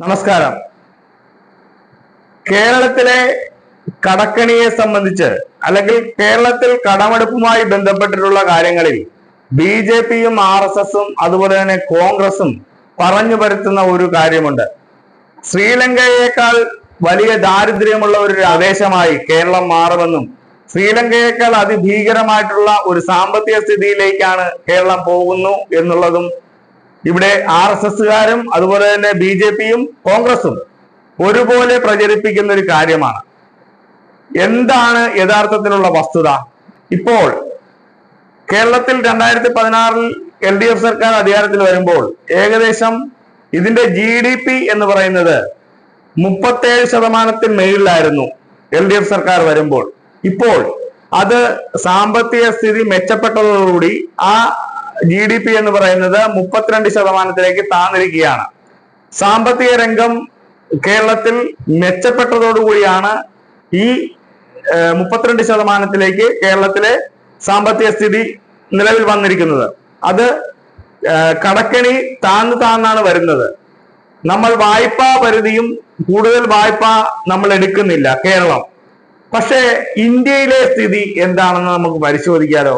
നമസ്കാരം. കേരളത്തിലെ കടക്കണിയെ സംബന്ധിച്ച് അല്ലെങ്കിൽ കേരളത്തിൽ കടമെടുപ്പുമായി ബന്ധപ്പെട്ടിട്ടുള്ള കാര്യങ്ങളിൽ ബി ജെ പിയും ആർ എസ് എസും അതുപോലെ തന്നെ കോൺഗ്രസും പറഞ്ഞു പരത്തുന്ന ഒരു കാര്യമുണ്ട്. ശ്രീലങ്കയേക്കാൾ വലിയ ദാരിദ്ര്യമുള്ള ഒരു പ്രദേശമായി കേരളം മാറുമെന്നും ശ്രീലങ്കയേക്കാൾ അതിഭീകരമായിട്ടുള്ള ഒരു സാമ്പത്തിക സ്ഥിതിയിലേക്കാണ് കേരളം പോകുന്നു എന്നുള്ളതും ഇവിടെ ആർ എസ് എസുകാരും അതുപോലെ തന്നെ ബി ജെ പിയും കോൺഗ്രസും ഒരുപോലെ പ്രചരിപ്പിക്കുന്ന ഒരു കാര്യമാണ്. എന്താണ് യഥാർത്ഥത്തിലുള്ള വസ്തുത? ഇപ്പോൾ കേരളത്തിൽ രണ്ടായിരത്തി പതിനാറിൽ എൽ ഡി എഫ് സർക്കാർ അധികാരത്തിൽ വരുമ്പോൾ ഏകദേശം ഇതിന്റെ ജി ഡി പി എന്ന് പറയുന്നത് മുപ്പത്തേഴ് ശതമാനത്തിന് മേളിലായിരുന്നു എൽ ഡി എഫ് സർക്കാർ വരുമ്പോൾ. ഇപ്പോൾ അത് സാമ്പത്തിക സ്ഥിതി മെച്ചപ്പെട്ടതോടുകൂടി ആ ജി ഡി പി എന്ന് പറയുന്നത് മുപ്പത്തിരണ്ട് ശതമാനത്തിലേക്ക് താന്നിരിക്കുകയാണ്. സാമ്പത്തിക രംഗം കേരളത്തിൽ മെച്ചപ്പെട്ടതോടുകൂടിയാണ് ഈ മുപ്പത്തിരണ്ട് ശതമാനത്തിലേക്ക് കേരളത്തിലെ സാമ്പത്തിക സ്ഥിതി നിലവിൽ വന്നിരിക്കുന്നത്. അത് കടക്കണി താന്ന് താന്നാണ് വരുന്നത്. നമ്മൾ വായ്പാ പരിധിയും കൂടുതൽ വായ്പ നമ്മൾ എടുക്കുന്നില്ല കേരളം. പക്ഷേ ഇന്ത്യയിലെ സ്ഥിതി എന്താണെന്ന് നമുക്ക് പരിശോധിക്കാലോ?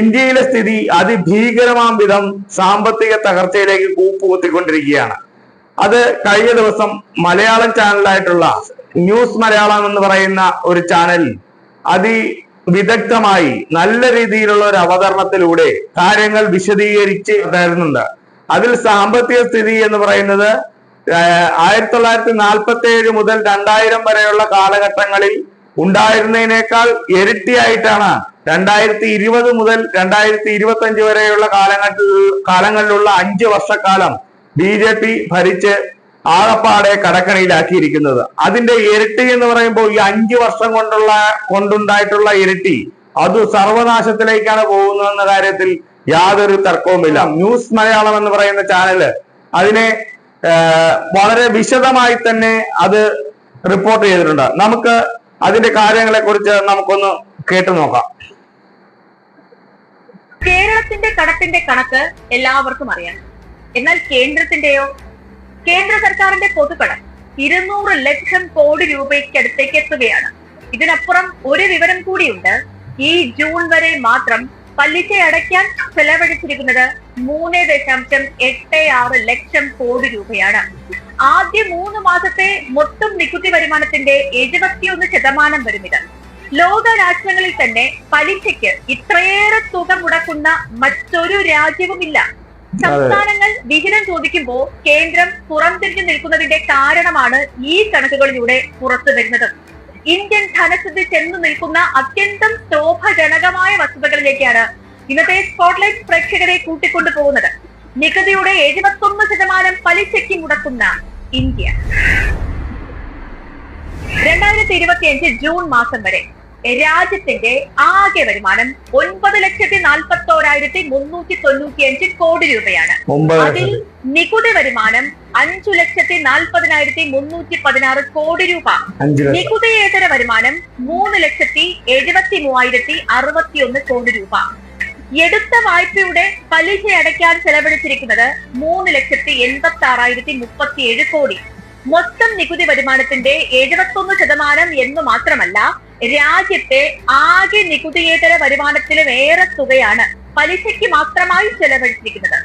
ഇന്ത്യയിലെ സ്ഥിതി അതിഭീകരമാം വിധം സാമ്പത്തിക തകർച്ചയിലേക്ക് കൂപ്പുകുത്തിക്കൊണ്ടിരിക്കുകയാണ്. അത് കഴിഞ്ഞ ദിവസം മലയാളം ചാനലായിട്ടുള്ള ന്യൂസ് മലയാളം എന്ന് പറയുന്ന ഒരു ചാനൽ അതി വിദഗ്ധമായി നല്ല രീതിയിലുള്ള ഒരു അവതരണത്തിലൂടെ കാര്യങ്ങൾ വിശദീകരിച്ച് തരുന്നുണ്ട്. അതിൽ സാമ്പത്തിക സ്ഥിതി എന്ന് പറയുന്നത് ആയിരത്തി തൊള്ളായിരത്തി നാൽപ്പത്തി ഏഴ് മുതൽ രണ്ടായിരം വരെയുള്ള കാലഘട്ടങ്ങളിൽ ഉണ്ടായിരുന്നതിനേക്കാൾ ഇരട്ടിയായിട്ടാണ് രണ്ടായിരത്തി ഇരുപത് മുതൽ രണ്ടായിരത്തി ഇരുപത്തി അഞ്ച് വരെയുള്ള കാലഘട്ട കാലങ്ങളിലുള്ള അഞ്ച് വർഷക്കാലം ബി ജെ പി ഭരിച്ച് ആകപ്പാടെ കടക്കണിയിലാക്കിയിരിക്കുന്നത്. അതിന്റെ ഇരട്ടി എന്ന് പറയുമ്പോൾ ഈ അഞ്ചു വർഷം കൊണ്ടുള്ള കൊണ്ടുണ്ടായിട്ടുള്ള ഇരട്ടി അത് സർവനാശത്തിലേക്കാണ് പോകുന്നതെന്ന കാര്യത്തിൽ യാതൊരു തർക്കവുമില്ല. ന്യൂസ് മലയാളം എന്ന് പറയുന്ന ചാനൽ അതിനെ വളരെ വിശദമായി തന്നെ അത് റിപ്പോർട്ട് ചെയ്തിട്ടുണ്ട്. നമുക്ക് അതിന്റെ കാര്യങ്ങളെ കുറിച്ച് നമുക്കൊന്ന് കേട്ടു നോക്കാം. കേരളത്തിന്റെ കടത്തിന്റെ കണക്ക് എല്ലാവർക്കും അറിയാം. എന്നാൽ കേന്ദ്രത്തിന്റെയോ? കേന്ദ്ര സർക്കാരിന്റെ പൊതുകടം ഇരുന്നൂറ് ലക്ഷം കോടി രൂപയ്ക്കടുത്തേക്ക് എത്തുകയാണ്. ഇതിനപ്പുറം ഒരു വിവരം കൂടിയുണ്ട്. ഈ ജൂൺ വരെ മാത്രം പലിശ അടയ്ക്കാൻ ചെലവഴിച്ചിരിക്കുന്നത് മൂന്ന് ദശാംശം എട്ട് ആറ് ലക്ഷം കോടി രൂപയാണ്. ആദ്യ മൂന്ന് മാസത്തെ മൊത്തം നികുതി വരുമാനത്തിന്റെ എഴുപത്തിയൊന്ന് ശതമാനം വരും ഇത് ലോക രാഷ്ട്രങ്ങളിൽ തന്നെ പലിശയ്ക്ക് ഇത്രയേറെ തുക മുടക്കുന്ന മറ്റൊരു രാജ്യവുമില്ല. സംസ്ഥാനങ്ങൾ വിഹിതം ചോദിക്കുമ്പോൾ കേന്ദ്രം പുറംതിരിഞ്ഞു നിൽക്കുന്നതിന്റെ കാരണമാണ് ഈ കണക്കുകളിലൂടെ പുറത്തു വരുന്നത്. ഇന്ത്യൻ ധനസ്ഥിതി ചെന്നു നിൽക്കുന്ന അത്യന്തം ശോഭജനകമായ വസ്തുതകളിലേക്കാണ് ഇന്നത്തെ സ്പോട്ട്ലൈറ്റ് പ്രേക്ഷകരെ കൂട്ടിക്കൊണ്ടു പോകുന്നത്. നികുതിയുടെ എഴുപത്തൊന്ന് ശതമാനം പലിശയ്ക്ക് മുടക്കുന്ന ഇന്ത്യ. രണ്ടായിരത്തി ഇരുപത്തിയഞ്ച് ജൂൺ മാസം വരെ രാജ്യത്തിന്റെ ആകെ വരുമാനം ഒൻപത് ലക്ഷത്തി നാൽപ്പത്തി ഓരായിരത്തി മുന്നൂറ്റി തൊണ്ണൂറ്റി അഞ്ച് കോടി രൂപയാണ്. അതിൽ നികുതി വരുമാനം അഞ്ചു ലക്ഷത്തി നാൽപ്പതിനായിരത്തി മുന്നൂറ്റി പതിനാറ് കോടി രൂപ. നികുതിയേതര വരുമാനം മൂന്ന് ലക്ഷത്തി എഴുപത്തി മൂവായിരത്തി അറുപത്തിയൊന്ന് കോടി രൂപ. എടുത്ത വായ്പയുടെ പലിശ അടയ്ക്കാൻ ചെലവഴിച്ചിരിക്കുന്നത് മൂന്ന് ലക്ഷത്തി എൺപത്തി ആറായിരത്തി മുപ്പത്തിയേഴ് കോടി. മൊത്തം നികുതി വരുമാനത്തിന്റെ എഴുപത്തൊന്ന് ശതമാനം എന്ന് മാത്രമല്ല രാജ്യത്തെ ആകെ നികുതിയേതര വരുമാനത്തിലും ഏറെ തുകയാണ് പലിശയ്ക്ക് മാത്രമായി ചെലവഴിച്ചിരിക്കുന്നത്.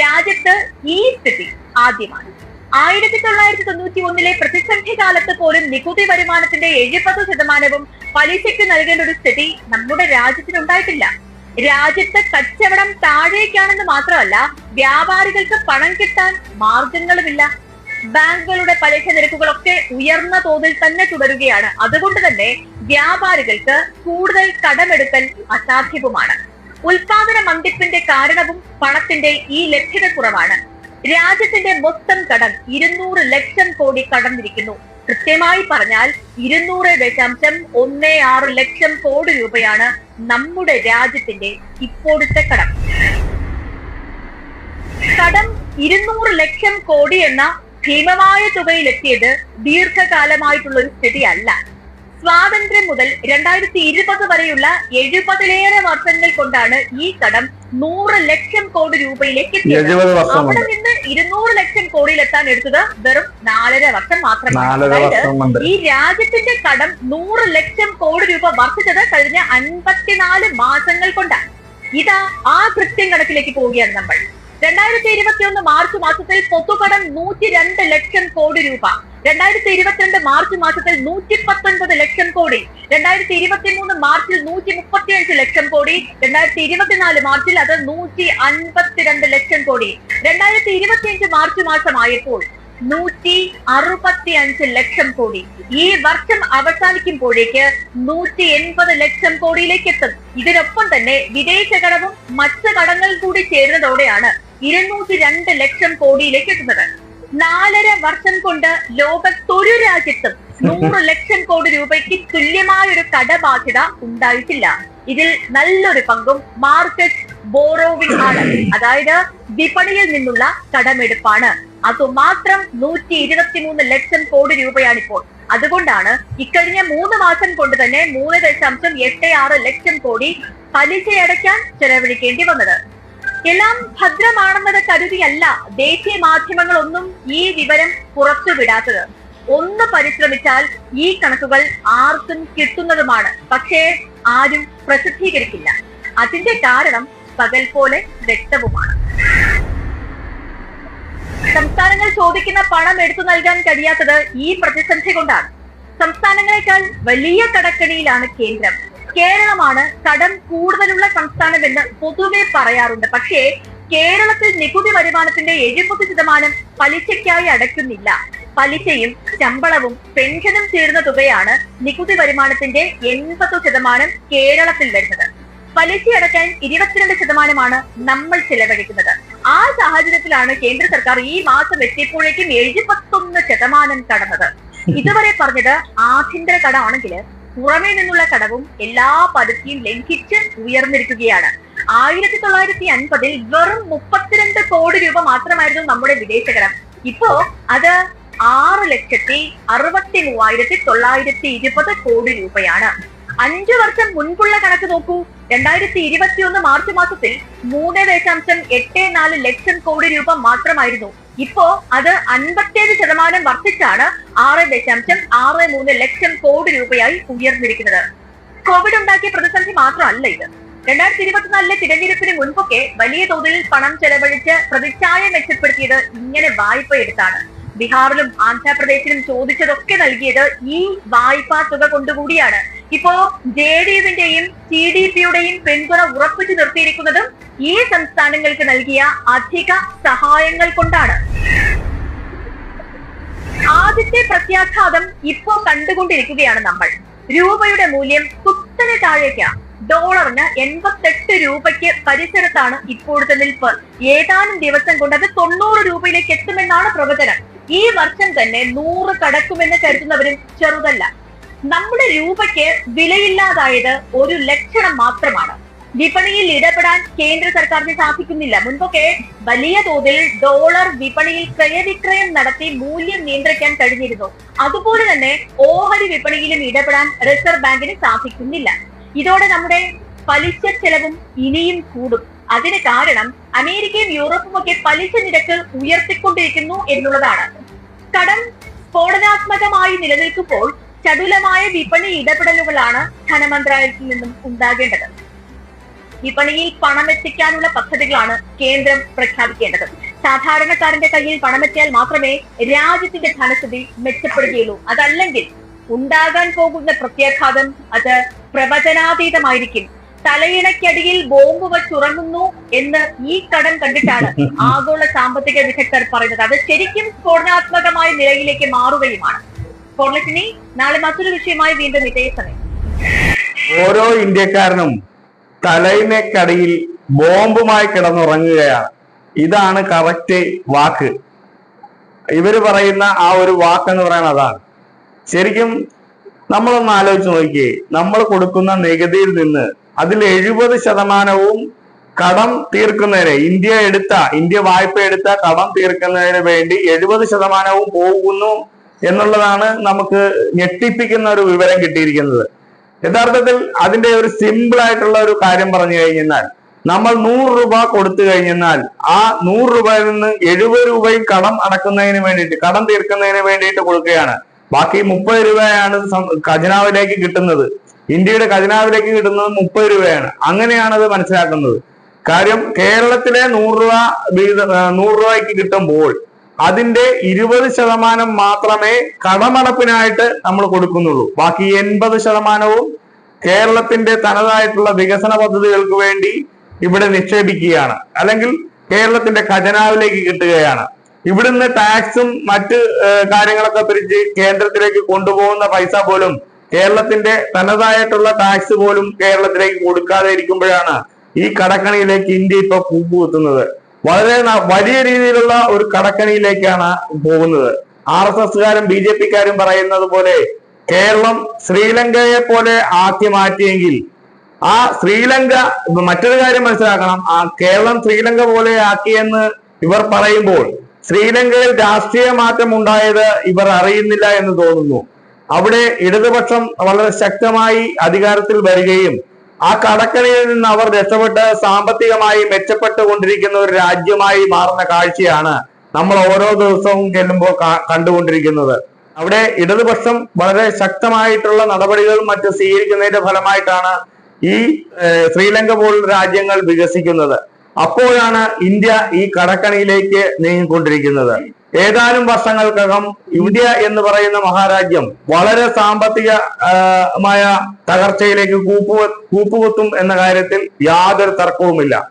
രാജ്യത്ത് ഈ സ്ഥിതി ആദ്യമാണ്. ആയിരത്തി തൊള്ളായിരത്തി തൊണ്ണൂറ്റി ഒന്നിലെ പ്രതിസന്ധി കാലത്ത് പോലും നികുതി വരുമാനത്തിന്റെ എഴുപത് ശതമാനവും പലിശയ്ക്ക് നൽകേണ്ട ഒരു സ്ഥിതി നമ്മുടെ രാജ്യത്തിനുണ്ടായിട്ടില്ല രാജ്യത്ത് കച്ചവടം താഴേക്കാണെന്ന് മാത്രമല്ല വ്യാപാരികൾക്ക് പണം കിട്ടാൻ മാർഗങ്ങളുമില്ല. ബാങ്കുകളുടെ പലിശ നിരക്കുകളൊക്കെ ഉയർന്ന തോതിൽ തന്നെ തുടരുകയാണ്. അതുകൊണ്ട് തന്നെ വ്യാപാരികൾക്ക് കൂടുതൽ കടമെടുക്കൽ അസാധ്യവുമാണ്. ഉൽപാദന മന്ദിപ്പിന്റെ കാരണവും പണത്തിന്റെ ഈ ലഭ്യത കുറവാണ്. രാജ്യത്തിന്റെ മൊത്തം കടം ഇരുന്നൂറ് ലക്ഷം കോടി കടന്നിരിക്കുന്നു. കൃത്യമായി പറഞ്ഞാൽ ഇരുന്നൂറ് ദശാംശം ഒന്ന് ആറ് ലക്ഷം കോടി രൂപയാണ് നമ്മുടെ രാജ്യത്തിന്റെ ഇപ്പോഴത്തെ കടം. കടം ഇരുന്നൂറ് ലക്ഷം കോടി എന്ന ഭീമമായ തുകയിലെത്തിയത് ദീർഘകാലമായിട്ടുള്ള ഒരു സ്ഥിതിയല്ല. സ്വാതന്ത്ര്യം മുതൽ രണ്ടായിരത്തി ഇരുപത് വരെയുള്ള എഴുപതിലേറെ വർഷങ്ങൾ കൊണ്ടാണ് ഈ കടം നൂറ് ലക്ഷം കോടി രൂപയിലേക്ക് എത്തിയത്. അവിടെ നിന്ന് ഇരുന്നൂറ് ലക്ഷം കോടിയിൽ എത്താൻ എടുത്തത് വെറും നാലര വർഷം മാത്രമാണ്. അതായത് ഈ രാജ്യത്തിന്റെ കടം നൂറ് ലക്ഷം കോടി രൂപ വർദ്ധിച്ചത് കഴിഞ്ഞ അൻപത്തിനാല് മാസങ്ങൾ കൊണ്ടാണ്. ഇതാ ആ കൃത്യം കണക്കിലേക്ക് പോവുകയാണ് നമ്മൾ. രണ്ടായിരത്തി ഇരുപത്തിയൊന്ന് മാർച്ച് മാസത്തിൽ പൊതുകടം നൂറ്റി രണ്ട് ലക്ഷം കോടി രൂപ. രണ്ടായിരത്തി ഇരുപത്തിരണ്ട് മാർച്ച് മാസത്തിൽ നൂറ്റി പത്തൊൻപത് ലക്ഷം കോടി. രണ്ടായിരത്തി ഇരുപത്തി മൂന്ന് മാർച്ചിൽ നൂറ്റി മുപ്പത്തിയഞ്ച് ലക്ഷം കോടി. രണ്ടായിരത്തി ഇരുപത്തിനാല് മാർച്ചിൽ അത് നൂറ്റി അൻപത്തിരണ്ട് ലക്ഷം കോടി. രണ്ടായിരത്തി ഇരുപത്തിയഞ്ച് മാർച്ച് മാസമായപ്പോൾ നൂറ്റി അറുപത്തി അഞ്ച് ലക്ഷം കോടി. ഈ വർഷം അവസാനിക്കുമ്പോഴേക്ക് നൂറ്റി എൺപത് ലക്ഷം കോടിയിലേക്ക് എത്തും ഇതിനൊപ്പം തന്നെ വിദേശ കടവും മറ്റ് കടങ്ങൾ കൂടി ചേരുന്നതോടെയാണ് ഇരുന്നൂറ്റി രണ്ട് ലക്ഷം കോടിയിലേക്ക് എത്തുന്നത് നാലര വർഷം കൊണ്ട് ലോകത്തൊരു രാജ്യത്തും നൂറ് ലക്ഷം കോടി രൂപയ്ക്ക് തുല്യമായ ഒരു കടബാധ്യത ഉണ്ടായിട്ടില്ല. ഇതിൽ നല്ലൊരു പങ്കും മാർക്കറ്റ് ബോറോവിംഗ് ആണ്. അതായത് വിപണിയിൽ നിന്നുള്ള കടമെടുപ്പാണ്. അതുമാത്രം നൂറ്റി ഇരുപത്തിമൂന്ന് ലക്ഷം കോടി രൂപയാണ് ഇപ്പോൾ അതുകൊണ്ടാണ് ഇക്കഴിഞ്ഞ മൂന്ന് മാസം കൊണ്ട് തന്നെ മൂന്ന് ദശാംശം എട്ട് ആറ് ലക്ഷം കോടി പലിശയടയ്ക്കാൻ ചെലവഴിക്കേണ്ടി വന്നത്. എല്ലാം ഭദ്രമാണെന്നത് കരുതിയല്ല ദേശീയ മാധ്യമങ്ങളൊന്നും ഈ വിവരം പുറത്തുവിടാത്തത് ഒന്ന് പരിശ്രമിച്ചാൽ ഈ കണക്കുകൾ ആർക്കും കിട്ടുന്നതുമാണ്. പക്ഷേ ആരും പ്രസിദ്ധീകരിക്കില്ല. അതിന്റെ കാരണം പകൽ പോലെ വ്യക്തവുമാണ്. സംസ്ഥാനങ്ങൾ ചോദിക്കുന്ന പണം എടുത്തു നൽകാൻ കഴിയാത്തത് ഈ പ്രതിസന്ധി കൊണ്ടാണ്. സംസ്ഥാനങ്ങളെക്കാൾ വലിയ കടക്കണിയിലാണ് കേന്ദ്രം. കേരളമാണ് കടം കൂടുതലുള്ള സംസ്ഥാനമെന്ന് പൊതുവെ പറയാറുണ്ട്. പക്ഷേ കേരളത്തിൽ നികുതി വരുമാനത്തിന്റെ എഴുപത് ശതമാനം പലിശയ്ക്കായി അടയ്ക്കുന്നില്ല. പലിശയും ശമ്പളവും പെൻഷനും ചേരുന്ന തുകയാണ് നികുതി വരുമാനത്തിന്റെ എൺപത് ശതമാനം കേരളത്തിൽ വരുന്നത്. പലിശ അടയ്ക്കാൻ ഇരുപത്തിരണ്ട് ശതമാനമാണ് നമ്മൾ ചെലവഴിക്കുന്നത്. ആ സാഹചര്യത്തിലാണ് കേന്ദ്ര സർക്കാർ ഈ മാസം എത്തിയപ്പോഴേക്കും എഴുപത്തൊന്ന് ശതമാനം കടന്നത്. ഇതുവരെ പറഞ്ഞത് ആഭ്യന്തര കടമാണെങ്കിൽ പുറമേ നിന്നുള്ള കടവും എല്ലാ പതുക്കിയും ലംഘിച്ച് ഉയർന്നിരിക്കുകയാണ്. ആയിരത്തി തൊള്ളായിരത്തി അൻപതിൽ വെറും മുപ്പത്തിരണ്ട് കോടി രൂപ മാത്രമായിരുന്നു നമ്മുടെ വിദേശ കടം ഇപ്പോ അത് ആറ് ലക്ഷത്തി അറുപത്തി മൂവായിരത്തി തൊള്ളായിരത്തി ഇരുപത് കോടി രൂപയാണ്. അഞ്ചു വർഷം മുൻപുള്ള കണക്ക് നോക്കൂ. രണ്ടായിരത്തി ഇരുപത്തി ഒന്ന് മാർച്ച് മാസത്തിൽ മൂന്ന് ദശാംശം എട്ട് നാല് ലക്ഷം കോടി രൂപ മാത്രമായിരുന്നു ഇപ്പോ അത് അൻപത്തേഴ് ശതമാനം വർദ്ധിച്ചാണ് ആറ് ദശാംശം ആറ് മൂന്ന് ലക്ഷം കോടി രൂപയായി ഉയർന്നിരിക്കുന്നത്. കോവിഡ് ഉണ്ടാക്കിയ പ്രതിസന്ധി മാത്രമല്ല ഇത്. രണ്ടായിരത്തി ഇരുപത്തിനാലിലെ തിരഞ്ഞെടുപ്പിന് മുൻപൊക്കെ വലിയ തോതിൽ പണം ചെലവഴിച്ച് പ്രതിച്ഛായ മെച്ചപ്പെടുത്തിയത് ഇങ്ങനെ വായ്പ എടുത്താണ്. ബീഹാറിലും ആന്ധ്രാപ്രദേശിലും ചോദിച്ചതൊക്കെ നൽകിയത് ഈ വായ്പാ തുക കൊണ്ടുകൂടിയാണ്. ഇപ്പോ ജെ ഡി യുവിന്റെയും സി ഡി പിയുടെയും പിന്തുണ ഉറപ്പിച്ചു നിർത്തിയിരിക്കുന്നതും ഈ സംസ്ഥാനങ്ങൾക്ക് നൽകിയ അധിക സഹായങ്ങൾ കൊണ്ടാണ്. ആദ്യത്തെ പ്രത്യാഘാതം ഇപ്പോ കണ്ടുകൊണ്ടിരിക്കുകയാണ് നമ്മൾ. രൂപയുടെ മൂല്യം കുത്തനെ താഴേക്കാണ് ഡോളറിന് എൺപത്തെട്ട് രൂപയ്ക്ക് പരിസരത്താണ് ഇപ്പോഴത്തെ നിൽപ്പ്. ഏതാനും ദിവസം കൊണ്ട് അത് തൊണ്ണൂറ് രൂപയിലേക്ക് എത്തുമെന്നാണ് പ്രവചനം. ഈ വർഷം തന്നെ നൂറ് കടക്കുമെന്ന് കരുതുന്നവരും ചെറുതല്ല. നമ്മുടെ രൂപയ്ക്ക് വിലയില്ലാതായത് ഒരു ലക്ഷണം മാത്രമാണ്. വിപണിയിൽ ഇടപെടാൻ കേന്ദ്ര സർക്കാരിന് സാധിക്കുന്നില്ല. മുൻപൊക്കെ വലിയ തോതിൽ ഡോളർ വിപണിയിൽ ക്രയവിക്രയം നടത്തി മൂല്യം നിയന്ത്രിക്കാൻ കഴിഞ്ഞിരുന്നു. അതുപോലെ തന്നെ ഓഹരി വിപണിയിലും ഇടപെടാൻ റിസർവ് ബാങ്കിന് സാധിക്കുന്നില്ല. ഇതോടെ നമ്മുടെ പലിശ ചെലവും ഇനിയും കൂടും. അതിന് കാരണം അമേരിക്കയും യൂറോപ്പും ഒക്കെ പലിശ നിരക്ക് ഉയർത്തിക്കൊണ്ടിരിക്കുന്നു എന്നുള്ളതാണ്. കടം സ്ഫോടനാത്മകമായി നിലനിൽക്കുമ്പോൾ ചടുലമായ വിപണി ഇടപെടലുകളാണ് ധനമന്ത്രാലയത്തിൽ നിന്നും ഉണ്ടാകേണ്ടത്. വിപണിയിൽ പണം എത്തിക്കാനുള്ള പദ്ധതികളാണ് കേന്ദ്രം പ്രഖ്യാപിക്കേണ്ടത്. സാധാരണക്കാരന്റെ കയ്യിൽ പണമെത്തിയാൽ മാത്രമേ രാജ്യത്തിന്റെ ധനസ്ഥിതി മെച്ചപ്പെടുകയുള്ളൂ. അതല്ലെങ്കിൽ ഉണ്ടാകാൻ പോകുന്ന പ്രത്യാഘാതം അത് പ്രവചനാതീതമായിരിക്കും. തലയിണയ്ക്കടിയിൽ ബോംബ് വച്ചുറങ്ങുന്നു എന്ന് ഈ കടം കണ്ടിട്ടാണ് ആഗോള സാമ്പത്തിക വിദഗ്ധർ പറയുന്നത്. അത് ശരിക്കും സ്ഫോടനാത്മകമായ നിലയിലേക്ക് മാറുകയുമാണ്. സ്ഫോടനത്തിനി നാളെ മറ്റൊരു വിഷയമായി വീണ്ടും ഇതേ സമയം ഓരോ ഇന്ത്യക്കാരനും തലയിനക്കടിയിൽ ബോംബുമായി കിടന്നുറങ്ങുകയാണ്. ഇതാണ് കറക്റ്റ് വാക്ക്. ഇവർ പറയുന്ന ആ ഒരു വാക്ക് എന്ന് പറയുന്നത് അതാണ്. ശരിക്കും നമ്മളൊന്ന് ആലോചിച്ച് നോക്കിയേ നമ്മൾ കൊടുക്കുന്ന നികുതിയിൽ നിന്ന് അതിൽ എഴുപത് ശതമാനവും കടം തീർക്കുന്നതിന് ഇന്ത്യ എടുത്ത ഇന്ത്യ വായ്പ എടുത്ത കടം തീർക്കുന്നതിന് വേണ്ടി എഴുപത് ശതമാനവും പോകുന്നു എന്നുള്ളതാണ് നമുക്ക് ഞെട്ടിപ്പിക്കുന്ന ഒരു വിവരം കിട്ടിയിരിക്കുന്നത്. യഥാർത്ഥത്തിൽ അതിന്റെ ഒരു സിമ്പിൾ ആയിട്ടുള്ള ഒരു കാര്യം പറഞ്ഞു കഴിഞ്ഞാൽ നമ്മൾ നൂറ് രൂപ കൊടുത്തു കഴിഞ്ഞാൽ ആ നൂറ് രൂപയിൽ നിന്ന് എഴുപത് രൂപയും കടം അടക്കുന്നതിന് വേണ്ടിയിട്ട് കടം തീർക്കുന്നതിന് വേണ്ടിയിട്ട് കൊടുക്കുകയാണ്. ബാക്കി മുപ്പത് രൂപയാണ് ഖജനാവിലേക്ക് കിട്ടുന്നത്. ഇന്ത്യയുടെ ഖജനാവിലേക്ക് കിട്ടുന്നത് മുപ്പത് രൂപയാണ്. അങ്ങനെയാണ് അത് മനസ്സിലാക്കുന്നത്. കാര്യം കേരളത്തിലെ നൂറ് രൂപ ആ, നൂറ് രൂപയ്ക്ക് കിട്ടുമ്പോൾ അതിന്റെ ഇരുപത് ശതമാനം മാത്രമേ കടമടപ്പിനായിട്ട് നമ്മൾ കൊടുക്കുന്നുള്ളൂ. ബാക്കി എൺപത് ശതമാനവും കേരളത്തിന്റെ തനതായിട്ടുള്ള വികസന പദ്ധതികൾക്ക് വേണ്ടി ഇവിടെ നിക്ഷേപിക്കുകയാണ്. അല്ലെങ്കിൽ കേരളത്തിന്റെ ഖജനാവിലേക്ക് കിട്ടുകയാണ്. ഇവിടുന്ന് ടാക്സും മറ്റ് കാര്യങ്ങളൊക്കെ പിരിച്ച് കേന്ദ്രത്തിലേക്ക് കൊണ്ടുപോകുന്ന പൈസ പോലും കേരളത്തിന്റെ തനതായിട്ടുള്ള ടാക്സ് പോലും കേരളത്തിലേക്ക് കൊടുക്കാതെ ഇരിക്കുമ്പോഴാണ് ഈ കടക്കണിയിലേക്ക് ഇന്ത്യ ഇപ്പൊ കൂപ്പുകുത്തുന്നത് വളരെ വലിയ രീതിയിലുള്ള ഒരു കടക്കണിയിലേക്കാണ് പോകുന്നത്. ആർ എസ് എസ്കാരും ബി ജെ പിക്കാരും പറയുന്നത് പോലെ കേരളം ശ്രീലങ്കയെ പോലെ ആക്കി മാറ്റിയെങ്കിൽ ആ ശ്രീലങ്ക മറ്റൊരു കാര്യം മനസ്സിലാക്കണം. ആ കേരളം ശ്രീലങ്ക പോലെ ആക്കിയെന്ന് ഇവർ പറയുമ്പോൾ ശ്രീലങ്കയിൽ രാഷ്ട്രീയ മാറ്റം ഉണ്ടായത് ഇവർ അറിയുന്നില്ല എന്ന് തോന്നുന്നു. അവിടെ ഇടതുപക്ഷം വളരെ ശക്തമായി അധികാരത്തിൽ വരികയും ആ കടക്കണിയിൽ നിന്ന് അവർ രക്ഷപ്പെട്ട് സാമ്പത്തികമായി മെച്ചപ്പെട്ടുകൊണ്ടിരിക്കുന്ന ഒരു രാജ്യമായി മാറുന്ന കാഴ്ചയാണ് നമ്മൾ ഓരോ ദിവസവും ചെല്ലുമ്പോൾ കണ്ടുകൊണ്ടിരിക്കുന്നത്. അവിടെ ഇടതുപക്ഷം വളരെ ശക്തമായിട്ടുള്ള നടപടികളും മറ്റും സ്വീകരിക്കുന്നതിന്റെ ഫലമായിട്ടാണ് ഈ ശ്രീലങ്ക പോലുള്ള രാജ്യങ്ങൾ വികസിക്കുന്നത്. അപ്പോഴാണ് ഇന്ത്യ ഈ കടക്കണിയിലേക്ക് നീങ്ങിക്കൊണ്ടിരിക്കുന്നത്. ഏതാനും വർഷങ്ങൾക്കകം ഇന്ത്യ എന്ന് പറയുന്ന മഹാരാജ്യം വളരെ സാമ്പത്തികമായ തകർച്ചയിലേക്ക് കൂപ്പു കൂപ്പുകുത്തും എന്ന കാര്യത്തിൽ യാതൊരു തർക്കവുമില്ല.